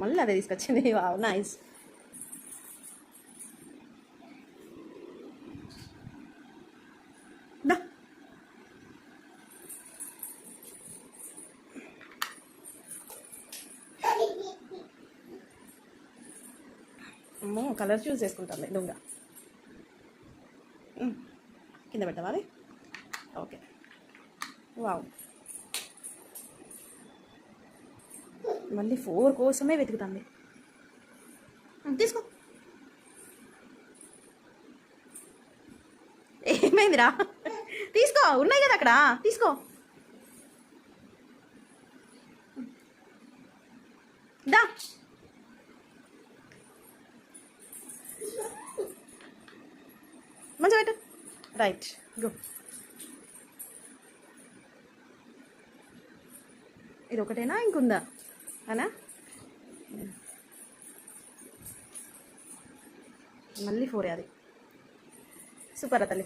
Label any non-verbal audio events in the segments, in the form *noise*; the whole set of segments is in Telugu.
మళ్ళీ అదే తీసుకొచ్చింది. *laughs* వావ్ నైస్ అమ్మో కలర్ చూస్ చేసుకుంటాను దొంగ. కింద పెట్టవాలి అది? ఓకే. వావ్. మళ్ళీ ఫోర్ కోసమే వెతుకుతాంది. తీసుకో. ఏమైందిరా? తీసుకో ఉన్నాయి కదా అక్కడ. తీసుకో. దా. మంచిగా పెట్టు. రైట్ గో ఇది ఒకటేనా ఇంకుందా? అనా? మళ్ళీ ఫోర్ అది. Super అతలి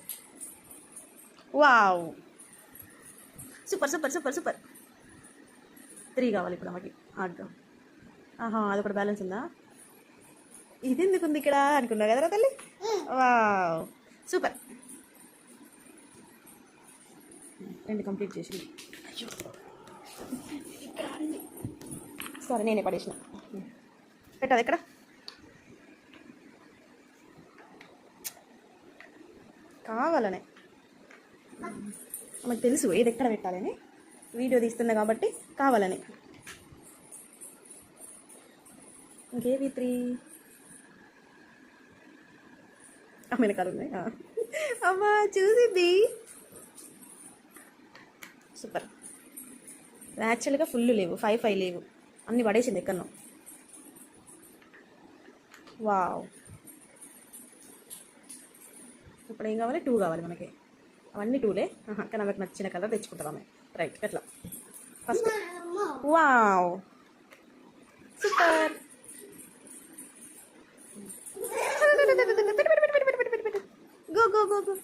wow. Super super super super. Three కావాలి ఇప్పుడు ఆమెకి ఆగ్గా ఆహా అది ఒకటి బ్యాలెన్స్ ఉందా? ఇది ఎందుకు ఉంది ఇక్కడ అనుకున్నా కదరా తల్లి? వావ్. సూపర్. రెండు కంప్లీట్ చేసింది అయ్యో. సరే నేనే పడేసిన. పెట్టదు ఎక్కడ? కావాలనే. మాకు తెలుసు ఏది ఎక్కడ పెట్టాలని. వీడియో తీస్తున్నా కాబట్టి కావాలని. ఇంకేవి త్రీ వెనకాల ఉన్నాయి అమ్మా చూసింది. సూపర్. యాక్చువల్గా ఫుల్ లేవు. ఫైవ్ ఫైవ్ లేవు. అన్ని పడేసింది ఎక్కడో వావ్. ఇప్పుడు ఏం కావాలి? టూ కావాలి మనకి. అవన్నీ టూలే. ఆహా, కానీ ఆమెకు నచ్చిన కలర్ తెచ్చుకుంటాం ఆమె. రైట్ ఎట్లా? First. Wow. Super. Go go go go.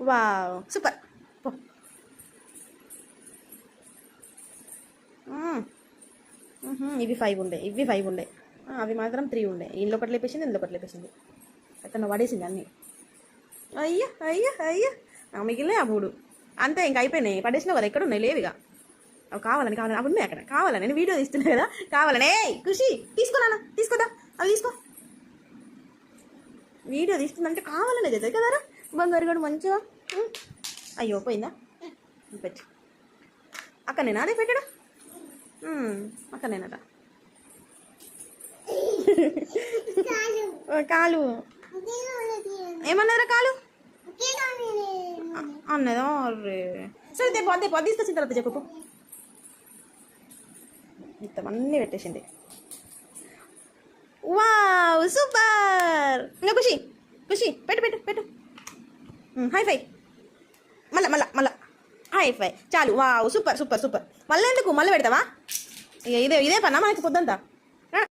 Wow. Super. ఇవి ఫైవ్ ఉండే. ఇవి ఫైవ్ ఉండే. అవి మాత్రం త్రీ ఉండే. ఇందులో ఒకటి లేపేసింది ఇందులో ఒకటి లేపేసింది. అతను పడేసింది అన్నీ. అయ్యా అయ్యా అయ్యా. ఆ, మిగిలిన ఆ మూడు. అంతే ఇంకా అయిపోయినాయి. పడేసినావు కదా ఎక్కడ ఉన్నాయి? లేవిగా అవి కావాలని కావాలని. అవి ఉన్నాయి అక్కడ. కావాలని. నేను వీడియో తీస్తున్నా కదా. కావాలని. ఏ ఖుషి తీసుకోనా తీసుకోదా అవి తీసుకో. వీడియో తీస్తుందంటే కావాలనే చేద్దాం కదరా బంగారు గడు మంచిగా. అయ్యో పోయిందా? పెట్టు. అక్కడ నేను అదే పెట్టడా? అక్కడ కాలు. ఏమన్నదిరా కాలు. అన్నదా? సరే అదే పది తీసుకొచ్చిన తర్వాత చెప్పు. మొత్తం అన్నీ పెట్టేసింది. Wow super. ఇంకా ఖుషి ఖుషి పెట్టు పెట్టు పెట్టు. హై ఫై మళ్ళా మళ్ళా మళ్ళా. హై ఫై చాలు. వావ్ సూపర్ సూపర్ సూపర్ మళ్ళీ ఎందుకు? మళ్ళీ పెడతావా? ఇదే ఇదే పన్నా? మనకి పొద్దంతా.